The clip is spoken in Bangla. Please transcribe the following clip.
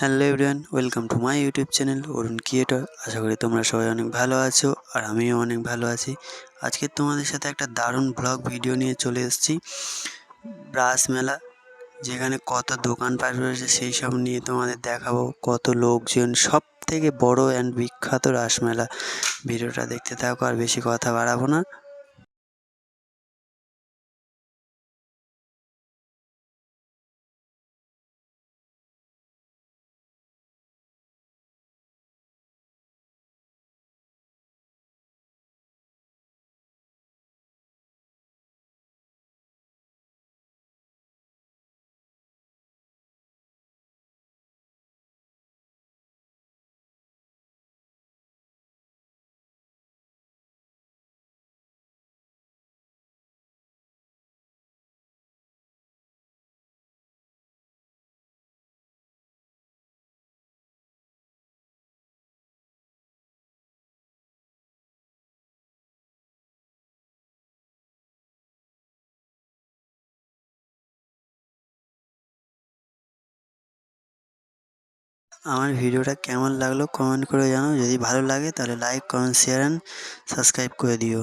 Hello everyone welcome to my YouTube channel Arun creator আশা করি তোমরা সবাই অনেক ভালো আছো, আর আমিও অনেক ভালো আছি। আজকে তোমাদের সাথে একটা দারুণ ব্লগ ভিডিও নিয়ে চলে এসেছি। ব্রাশ মেলা, যেখানে কত দোকান পাশ রয়েছে, সেই সব নিয়ে তোমাদের দেখাবো। কত লোকজন সব থেকে বড় অ্যান্ড বিখ্যাত রাসমেলা ভিডিওটা দেখতে থাকো, আর বেশি কথা বাড়াবো না। আমার ভিডিওটা কেমন লাগল কমেন্ট করে জানাও। যদি ভালো লাগে তাহলে like comment share and subscribe করে দিও।